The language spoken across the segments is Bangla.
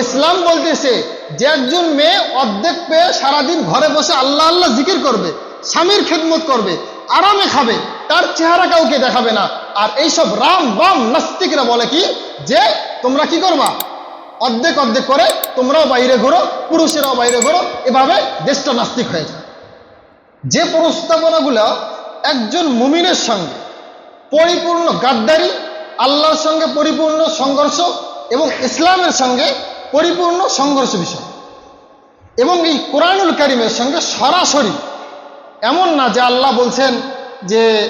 ইসলাম বলতেছে যে একজন মেয়ে অর্ধেক পেয়ে সারাদিন ঘরে বসে আল্লাহ আল্লাহ জিকির করবে, স্বামীর খেদমত করবে, আরামে খাবে, তার চেহারা কাউকে দেখাবে না। আর এইসব রাম বাম নাস্তিকরা বলে কি? যে তোমরা কি করবা? অর্ধেক অর্ধেক করে তোমরাও বাইরে ঘোরো, পুরুষেরাও বাইরে ঘোরো, এভাবে দেশটা নাস্তিক হয়ে যায়। যে প্রস্তাবনাগুলো একজন মুমিনের সঙ্গে পরিপূর্ণ গাদ্দারি, আল্লাহর সঙ্গে পরিপূর্ণ সংঘর্ষ এবং ইসলামের সঙ্গে পরিপূর্ণ সংঘর্ষ বিষয়। এবং এই কোরআনুল কারিমের সঙ্গে সরাসরি এমন না যে আল্লাহ বলছেন যে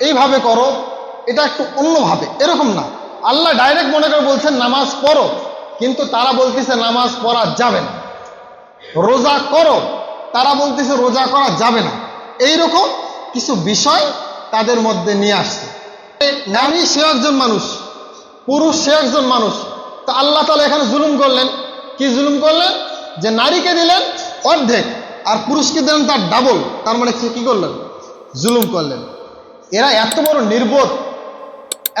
এইভাবে করো, এটা একটু অন্যভাবে। এরকম না। আল্লাহ ডাইরেক্ট মনে করে বলছেন, নামাজ পড়ো। কিন্তু তারা বলতেছে, নামাজ পড়া যাবে না। রোজা করো, তারা বলতেছে, রোজা করা যাবে না। এই রকম কিছু বিষয় তাদের মধ্যে নিয়ে আসছে। নারী সে একজন মানুষ, পুরুষ সে একজন মানুষ তো আল্লাহ তালা এখানে জুলুম করলেন। কি জুলুম করলেন? যে নারীকে দিলেন অর্ধেক আর পুরুষকে দিলেন তার ডাবল তার মানে সে কি করলেন? জুলুম করলেন। এরা এত বড় নির্বোধ,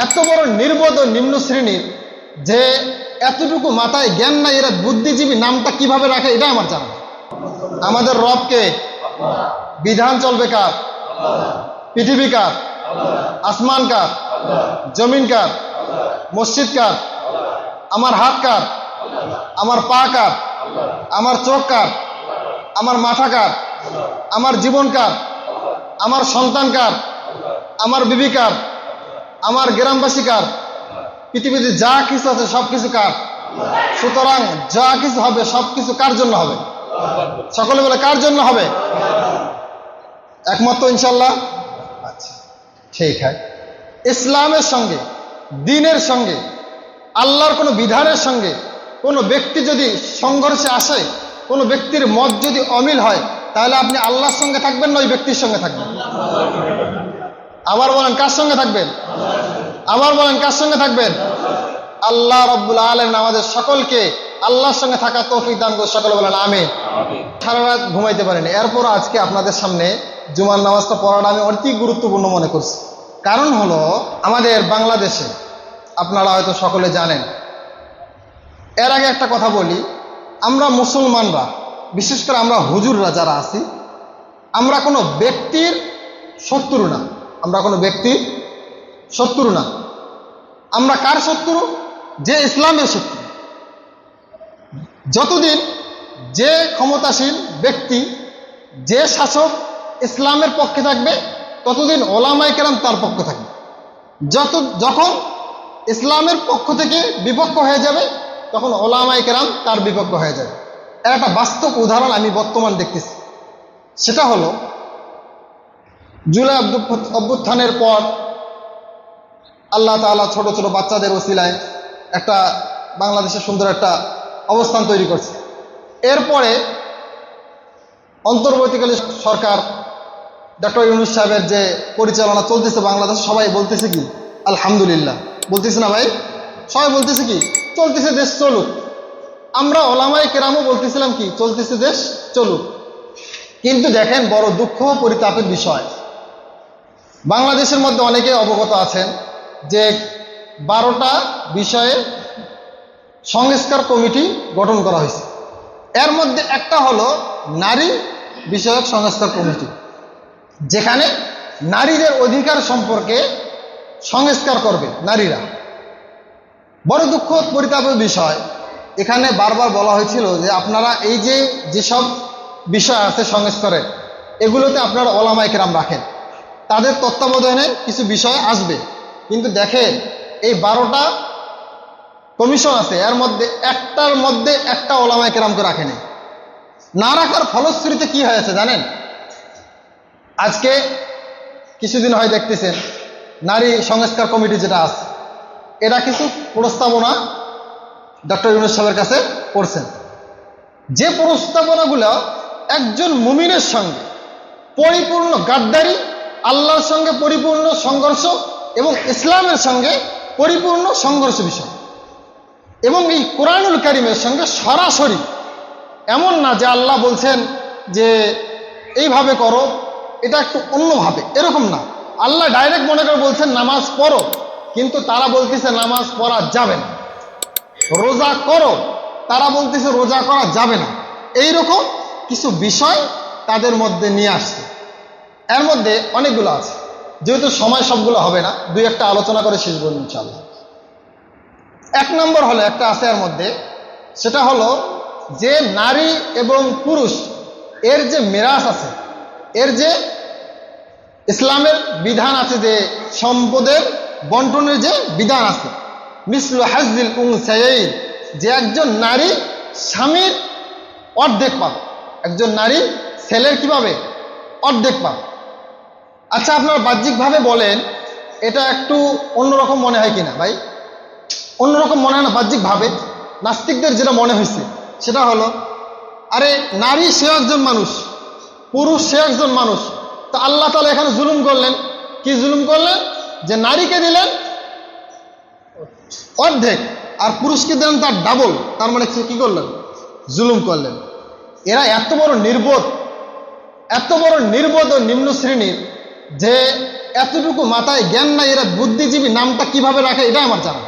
এত বড় নির্বোধ ও নিম্ন শ্রেণির যে এতটুকু মাথায় জ্ঞান নাই, এরা বুদ্ধিজীবী নামটা কীভাবে রাখে এটা আমার জানা। আমাদের রবকে বিধান চলবে কার? পৃথিবী কার? আসমান কার? জমিন কার? মসজিদ কার? আমার হাত কার? আমার পা কার? আমার চোখ কার? আমার মাথা কার? আমার জীবন কার? আমার সন্তান কার? আমার বিবি কার? আমার গ্রামবাসী কার? পৃথিবীতে যা কিছু আছে সব কিছু কার? সুতরাং যা কিছু হবে সব কিছু কার জন্য হবে? সকলে বলে কার জন্য হবে? একমাত্র ইনশাল্লাহ আচ্ছা ঠিক আছে। ইসলামের সঙ্গে, দিনের সঙ্গে আল্লাহর কোনো বিধানের সঙ্গে কোনো ব্যক্তি যদি সংঘর্ষে আসে, কোনো ব্যক্তির মত যদি অমিল হয়, তাহলে আপনি আল্লাহর সঙ্গে থাকবেন না ওই ব্যক্তির সঙ্গে থাকবেন? আবার বলেন, কার সঙ্গে থাকবেন? আবার বলেন, কার সঙ্গে থাকবেন? আল্লাহ রব্বুল আলম আমাদের সকলকে আল্লাহর সঙ্গে থাকা তৌফিক দান করে সকলে বলেন আমি সারা রাত ঘুমাইতে পারিনি। এরপর আজকে আপনাদের সামনে জুমার নামাজটা পড়াটা আমি অতি গুরুত্বপূর্ণ মনে করছি। কারণ হলো আমাদের বাংলাদেশে আপনারা হয়তো সকলে জানেন। এর আগে একটা কথা বলি, আমরা মুসলমানরা, বিশেষ করে আমরা হুজুররা যারা আছি, আমরা কোনো ব্যক্তির শত্রু না। আমরা কোনো ব্যক্তির শত্রু না। আমরা কার শত্রু? যে ইসলামের শত্রু। যতদিন যে ক্ষমতাশীল ব্যক্তি, যে শাসক ইসলামের পক্ষে থাকবে, ততদিন ওলামাই কেরাম তার পক্ষে থাকবে। যত যখন ইসলামের পক্ষ থেকে বিপক্ষ হয়ে যাবে, তখন ওলামাই কেরাম তার বিপক্ষ হয়ে যাবে। একটা বাস্তব উদাহরণ আমি বর্তমান দেখতেছি। সেটা হলো, জুলাই অভ্যুত্থান- অভ্যুত্থানের পর আল্লাহ তাআলা ছোট ছোট বাচ্চাদের ওসিলায় একটা বাংলাদেশের সুন্দর একটা অবস্থান তৈরি করছে। এরপরে অন্তর্বর্তীকালীন সরকার ডক্টর ইউনুস সাহেবের যে পরিচালনা চলতেছে বাংলাদেশ, সবাই বলতেছে কি, আলহামদুলিল্লাহ। বলতেছে না ভাই? সবাই বলতেছে কি, চলতেছে দেশ চলুক। আমরা ওলামাই কেরামও বলতেছিলাম কি, চলতেছে দেশ চলুক। কিন্তু দেখেন বড় দুঃখ পরিতাপের বিষয়। বাংলাদেশের মধ্যে অনেকে অবগত আছেন যে বারোটা বিষয়ে সংস্কার কমিটি গঠন করা হয়েছে। এর মধ্যে একটা হলো নারী বিষয়ক সংস্কার কমিটি। যেখানে নারীদের অধিকার সম্পর্কে সংস্কার করবে নারীরা। বড় দুঃখ পরিতাপের বিষয়। এখানে বারবার বলা হয়েছিল যে আপনারা এই যে যেসব বিষয় আছে সংস্কারের এগুলোতে আপনারা ওলামাই কেরাম রাখেন। তাদের তত্ত্বাবধানে কিছু বিষয় আসবে। কিন্তু দেখেন, এই বারোটা কমিশন আছে, এর মধ্যে একটার মধ্যে একটা ওলামাই কেরামকে রাখেনি। না রাখার ফলশ্রুতিতে কি হয়েছে জানেন? আজকে কিছুদিন হয় দেখতেছেন নারী সংস্কার কমিটি যেটা আছে এরা কিছু প্রস্তাবনা ডক্টর ইউনুস সাহেবের কাছে করছেন। যে প্রস্তাবনাগুলো একজন মুমিনের সঙ্গে পরিপূর্ণ গাদ্দারি, আল্লাহর সঙ্গে পরিপূর্ণ সংঘর্ষ এবং ইসলামের সঙ্গে পরিপূর্ণ সংঘর্ষ বিষয়। এবং এই কোরআনুল কারিমের সঙ্গে সরাসরি এমন না যে আল্লাহ বলছেন যে এইভাবে করো, এটা একটু অন্যভাবে, এরকম না। আল্লাহ ডাইরেক্ট মনে করে বলছেন, নামাজ পড়ো। কিন্তু তারা বলতেছে, নামাজ পড়া যাবে না। রোজা করো। তারা বলতেছে, রোজা করা যাবে না। এই রকম কিছু বিষয় তাদের মধ্যে নিয়ে আসছে। এর মধ্যে অনেকগুলো আছে। যেহেতু সময় সবগুলো হবে না, দুই একটা আলোচনা করে শেষ করুন ইনশাল্লাহ এক নম্বর হলো, একটা আছে এর মধ্যে, সেটা হলো যে নারী এবং পুরুষ, এর যে মেরাজ আছে, এর যে ইসলামের বিধান আছে যে সম্পদের বন্টনের যে বিধান আছে। মিসলু হাজিল উং সাইদ যে একজন নারী স্বামীর অর্ধেক পাবে। একজন নারী ছেলের কি পাবে অর্ধেক পাবে। আচ্ছা আপনারা বাহ্যিকভাবে বলেন, এটা একটু অন্যরকম মনে হয় কিনা ভাই? অন্যরকম মনে হয় না, বাহ্যিকভাবে। নাস্তিকদের যেটা মনে হয়েছে, সেটা হলো, আরে নারী সে একজন মানুষ, পুরুষ সে একজন মানুষ তা আল্লাহ তালা এখানে জুলুম করলেন। কি জুলুম করলেন? যে নারীকে দিলেন অর্ধেক, আর পুরুষকে দিলেন তার ডাবল তার মানে কি করলেন? জুলুম করলেন। এরা এত বড় নির্বোধ, এত বড় নির্বোধ ও নিম্ন শ্রেণির যে এতটুকু মাথায় জ্ঞান নাই, এরা বুদ্ধিজীবী নামটা কীভাবে রাখে এটা আমার জানা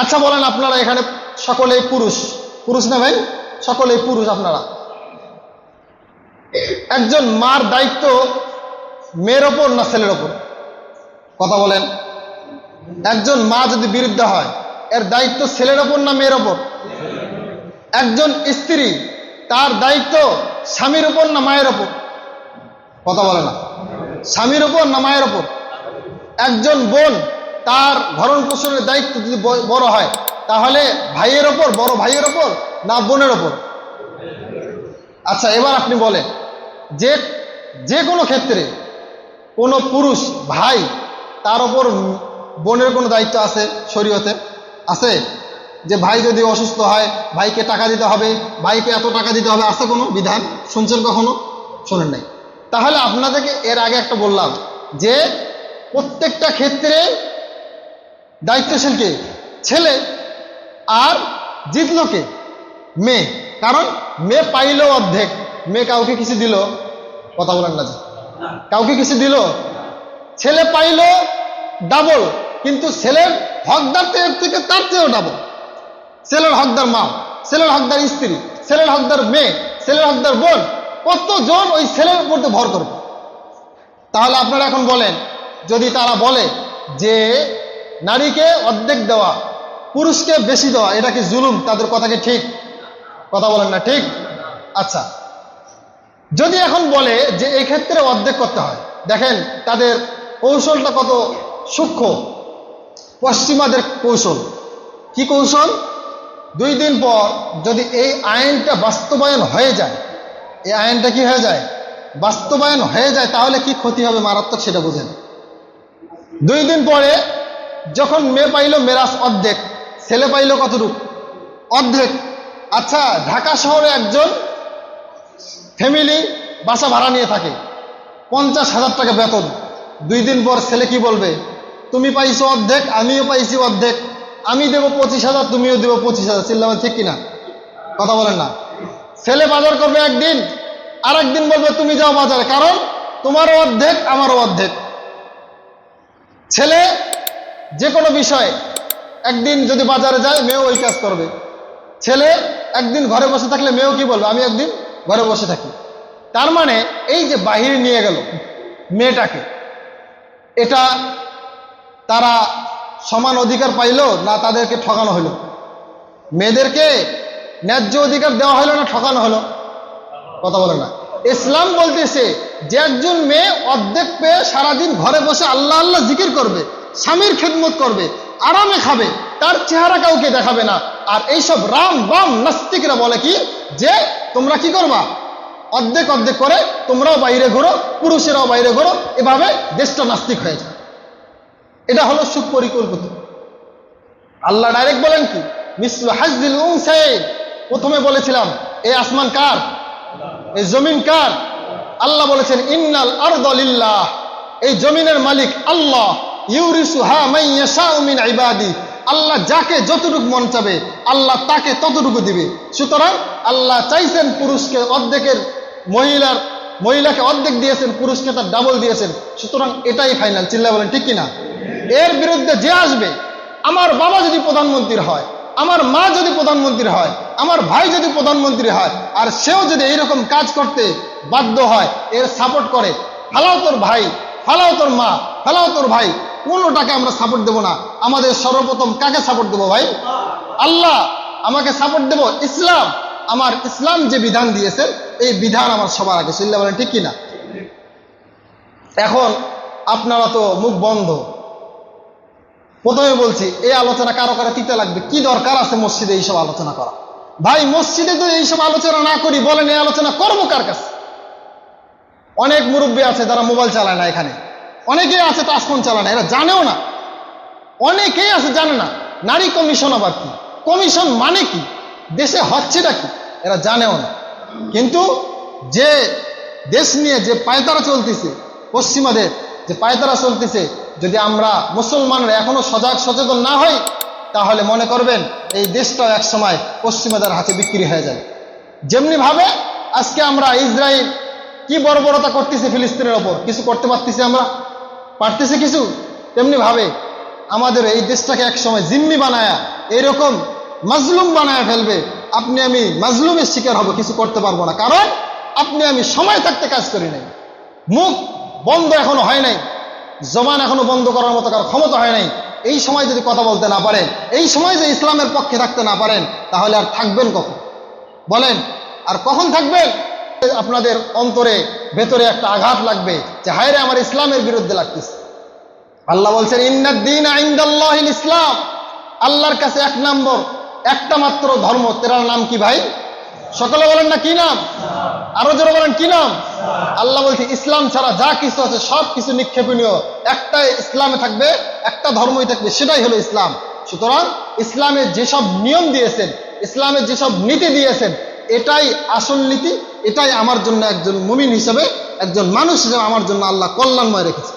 আচ্ছা বলেন আপনারা এখানে সকলেই পুরুষ। পুরুষ না ভাই? সকলেই পুরুষ আপনারা। একজন মার দায়িত্ব মেয়ের ওপর না ছেলের ওপর? কথা বলেন। একজন মা যদি বিরুদ্ধে হয়, এর দায়িত্ব ছেলের ওপর না মেয়ের ওপর? একজন স্ত্রী, তার দায়িত্ব স্বামীর ওপর না মায়ের ওপর? কথা বলে না। স্বামীর ওপর না মায়ের ওপর? একজন বোন, তার ভরণ পোষণের দায়িত্ব যদি বড় হয়, তাহলে ভাইয়ের ওপর, বড় ভাইয়ের ওপর না বোনের ওপর? আচ্ছা এবার আপনি বলেন, যে যে কোনো ক্ষেত্রে কোনো পুরুষ ভাই তার ওপর বোনের কোনো দায়িত্ব আছে শরীয়তে? আছে? যে ভাই যদি অসুস্থ হয়, ভাইকে টাকা দিতে হবে, ভাইকে এত টাকা দিতে হবে, আছে কোনো বিধান? শুনছেন কখনো? শোনেন নাই। তাহলে আপনাদেরকে এর আগে একটা বললাম যে, প্রত্যেকটা ক্ষেত্রে দায়িত্বশীলকে ছেলে আর জিতলো কে? মেয়ে। কারণ মেয়ে পাইলো অর্ধেক। মেয়ে কাউকে কিছু দিল? কথা বলেন না কাউকে কিছু দিল? ছেলে পাইলো ডাবল কিন্তু ছেলের হকদার থেকে তার চেয়েও ডাবল ছেলের হকদার মা, ছেলের হকদার স্ত্রী, ছেলের হকদার মেয়ে, ছেলের হকদার বোন, কতজন ওই ছেলের উপর ভর করবে? তাহলে আপনারা এখন বলেন, যদি তারা বলে যে নারীকে অর্ধেক দেওয়া, পুরুষকে বেশি দেওয়া, এটা কি জুলুম? তাদের কথা কি ঠিক? কথা বলেন না, ঠিক? আচ্ছা। যদি এখন বলে যে এই ক্ষেত্রে অর্ধেক করতে হয়, দেখেন তাদের কৌশলটা কত সূক্ষ্ম। পশ্চিমাদের কৌশল। কি কৌশল? দুই দিন পর যদি এই আইনটা বাস্তবায়ন হয়ে যায়, এই আইনটা কি হয়ে যায়? বাস্তবায়ন হয়ে যায়, তাহলে কি ক্ষতি হবে মারাত্মক সেটা বুঝেন। দুই দিন পরে যখন মেয়ে পাইল মেরাজ অর্ধেক, ছেলে পাইল কতটুকু? অর্ধেক। আচ্ছা ঢাকা শহরে একজন ফ্যামিলি বাসা ভাড়া নিয়ে থাকে। পঞ্চাশ হাজার টাকা বেতন। দুই দিন পর ছেলে কি বলবে? তুমি পাইছো অর্ধেক, আমিও পাইছি অর্ধেক। আমি দেবো পঁচিশ হাজার, তুমিও দেবো পঁচিশ হাজার। চিল্লামা ঠিক কিনা? কথা বলেন না। ছেলে বাজার করবে একদিন আর একদিন বলবে, তুমি যাও বাজারে, কারণ তোমারও অর্ধেক, আমারও অর্ধেক। ছেলে যে কোনো বিষয়ে একদিন যদি বাজারে যায়, মেয়েও ওই কাজ করবে। ছেলে একদিন ঘরে বসে থাকলে মেয়েও কি বলবে? আমি একদিন ঘরে বসে থাকি। তার মানে এই যে বাহিরে নিয়ে গেল মেয়েটাকে, এটা তারা সমান অধিকার পাইলো না তাদেরকে ঠকানো হলো? মেয়েদেরকে ন্যায্য অধিকার দেওয়া হলো না ঠকানো হলো? কথা বলে না। ইসলাম বলতেছে, যে একজন মেয়ে অর্ধেক পেয়ে সারাদিন ঘরে বসে আল্লাহ আল্লাহ জিকির করবে, স্বামীর খেদমত করবে, আরামে খাবে, তার চেহারা কাউকে দেখাবে না। আর এইসব রাম বাম নাস্তিকরা বলে কি? যে তোমরা কি করবা? অর্ধেক অর্ধেক করে তোমরাও বাইরে ঘোরো, পুরুষেরাও বাইরে ঘোরো, এভাবে দেশটা নাস্তিক হয়ে যায়। এটা হলো সুপরিকল্পিত। আল্লাহ ডাইরেক্ট বলেন কি? মিসলু হাজদিল প্রথমে বলেছিলাম এই আসমান কার? এই জমিন কার? আল্লাহ বলেছেন, ইন্নাল আরদলিল্লাহ এই জমিনের মালিক আল্লাহ। ইউরিসুহা মাইয়াশাউ মিন ইবাদি। আল্লাহ যাকে যতটুকু মন চাবে, আল্লাহ তাকে ততটুকু দিবে। সুতরাং আল্লাহ চাইছেন পুরুষকে অর্ধেকের মহিলার, মহিলাকে অর্ধেক দিয়েছেন, পুরুষকে তার ডাবল দিয়েছেন। সুতরাং এটাই ফাইনাল চিল্লা বলেন, ঠিক কিনা? এর বিরুদ্ধে যে আসবে, আমার বাবা যদি প্রধানমন্ত্রী হয়, আমার মা যদি প্রধানমন্ত্রী হয়, আমার ভাই যদি প্রধানমন্ত্রী হয়, আর সেও যদি এইরকম কাজ করতে বাধ্য হয়, এর সাপোর্ট করে ফালাও তোর ভাই ফালাও তোর মা ফালাও তোর ভাই কোনোটাকে আমরা সাপোর্ট দেবো না। আমাদের সর্বপ্রথম কাকে সাপোর্ট দেবো ভাই? আল্লাহ। আমাকে সাপোর্ট দেব ইসলাম। আমার ইসলাম যে বিধান দিয়েছেন, এই বিধান আমার সবার আগে। সুল্লা বলেন, ঠিক কিনা? এখন আপনারা তো মুখ বন্ধ। প্রথমে বলছি, এই আলোচনা কারও কারও তিতে লাগবে? কি দরকার আছে মসজিদে এইসব আলোচনা করা? ভাই, মসজিদে তো এইসব আলোচনা না করি, বলেন এই আলোচনা করব কার কাছে? অনেক মুরব্বী আছে যারা মোবাইল চালায় না এখানে। অনেকেই আছে টাচফোন চালায় না, এরা জানেও না। অনেকেই আছে জানে না, নারী কমিশন আবার কি? কমিশন মানে কি? দেশে হচ্ছেটা কি? এরা জানেও না। কিন্তু যে দেশ নিয়ে যে পায়তারা চলতেছে, পশ্চিমাদের যে পায়তারা চলতেছে, যদি আমরা মুসলমানরা এখনও সজাগ সচেতন না হই, তাহলে মনে করবেন এই দেশটাও এক সময় পশ্চিমাদের হাতে বিক্রি হয়ে যাবে। যেমনি ভাবে আজকে আমরা ইসরায়েল কি বর্বরতা করতেছে ফিলিস্তিনের ওপর? কিছু করতে পারতেছি আমরা? পারতেছি কিছু? তেমনি ভাবে আমাদের এই দেশটাকে এক সময় জিম্মি বানায়া এরকম মাজলুম বানায় ফেলবে। আপনি আমি মাজলুমের শিকার হব, কিছু করতে পারব না। কারণ আপনি আমি সময় থাকতে কাজ করি নাই। মুখ বন্ধ এখনও হয় নাই। জবান এখনও বন্ধ করার মতো কারও ক্ষমতা হয় নাই। এই সময় যদি কথা বলতে না পারেন, এই সময় যে ইসলামের পক্ষে থাকতে না পারেন, তাহলে আর থাকবেন কখন? বলেন, আর কখন থাকবেন? আপনাদের অন্তরে ভেতরে একটা আঘাত লাগবে যে, হায়রে আমার ইসলামের বিরুদ্ধে লাগতেছে। আল্লাহ বলছেন আইন্দাল্লাহিল ইসলাম। আল্লাহর কাছে এক নম্বর, একটা মাত্র ধর্ম। তেরার নাম কি ভাই? সকলে বলেন না কি নাম? আরও জোরে বলেন, কি নাম? আল্লাহ বলছে, ইসলাম ছাড়া যা কিছু আছে, সব কিছু নিক্ষেপণীয়। একটাই ইসলামে থাকবে, একটা ধর্মই থাকবে, সেটাই হলো ইসলাম। সুতরাং ইসলামের যেসব নিয়ম দিয়েছেন ইসলামের যেসব নীতি দিয়েছেন, এটাই আসল নীতি। এটাই আমার জন্য একজন মুমিন হিসেবে, একজন মানুষ হিসেবে আমার জন্য আল্লাহ কল্যাণময় রেখেছে।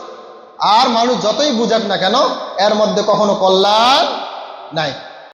আর মানুষ যতই বুঝাক না কেন, এর মধ্যে কখনো কল্যাণ নাই।